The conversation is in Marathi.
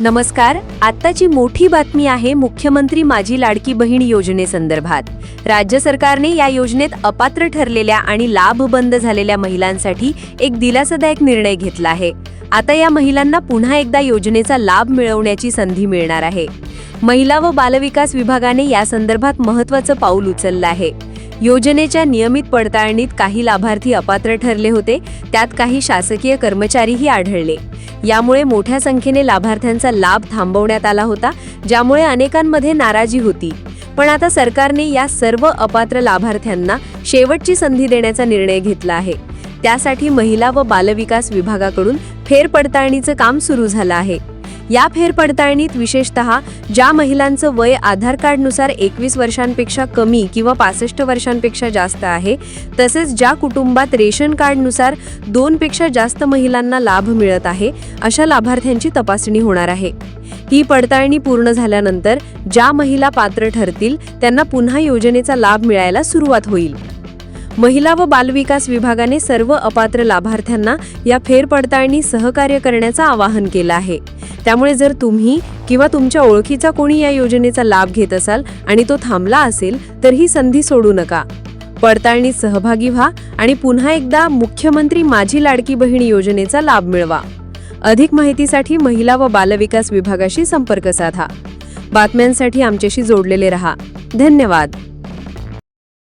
नमस्कार आत्ताची मोठी बातमी आहे मुख्यमंत्री माझी लाडकी बहीण योजनेसंदर्भात. राज्य सरकारने या योजनेत अपात्र ठरलेल्या आणि लाभ बंद झालेल्या महिलांसाठी एक दिलासादायक निर्णय घेतला आहे. आता या महिलांना पुन्हा एकदा योजनेचा लाभ मिळवण्याची संधी मिळणार आहे. महिला व बालविकास विभागाने या संदर्भात महत्त्वाचं पाऊल उचललं आहे. योजनेच्या नियमित पडताळणीत काही लाभार्थी अपात्र ठरले होते त्यात काही शासकीय कर्मचारीही आढळले. यामुळे मोठ्या संख्येने लाभार्थ्यांचा लाभ थांबवण्यात आला होता ज्यामुळे अनेकांमध्ये नाराजी होती. पण आता सरकारने या सर्व अपात्र लाभार्थ्यांना शेवटची संधी देण्याचा निर्णय घेतला आहे. त्यासाठी महिला व बालविकास विभागाकडून फेरपडताळणीचं काम सुरू झालं आहे. या फेरपडताळणीत विशेषतः ज्या महिलांचं वय आधार कार्डनुसार एकवीस वर्षांपेक्षा कमी किंवा पासष्ट वर्षांपेक्षा जास्त आहे तसेच ज्या कुटुंबात रेशन कार्डनुसार दोनपेक्षा जास्त महिलांना लाभ मिळत आहे अशा लाभार्थ्यांची तपासणी होणार आहे. ही पडताळणी पूर्ण झाल्यानंतर ज्या महिला पात्र ठरतील त्यांना पुन्हा योजनेचा लाभ मिळायला सुरुवात होईल. महिला व बालविकास विभागाने सर्व अपात्र लाभार्थ्यांना या फेरपडताळणी सहकार्य करण्याचं आवाहन केलं आहे. त्यामुळे जर तुम्ही किंवा तुमच्या ओळखीचा कोणी या योजनेचा लाभ घेत असाल आणि तो थांबला असेल तर ही संधी सोडू नका. पडताळणीत सहभागी व्हा आणि पुन्हा एकदा मुख्यमंत्री माझी लाडकी बहीण योजनेचा लाभ मिळवा. अधिक माहितीसाठी महिला व बालविकास विभागाशी संपर्क साधा. बातम्यांसाठी आमच्याशी जोडलेले रहा. धन्यवाद.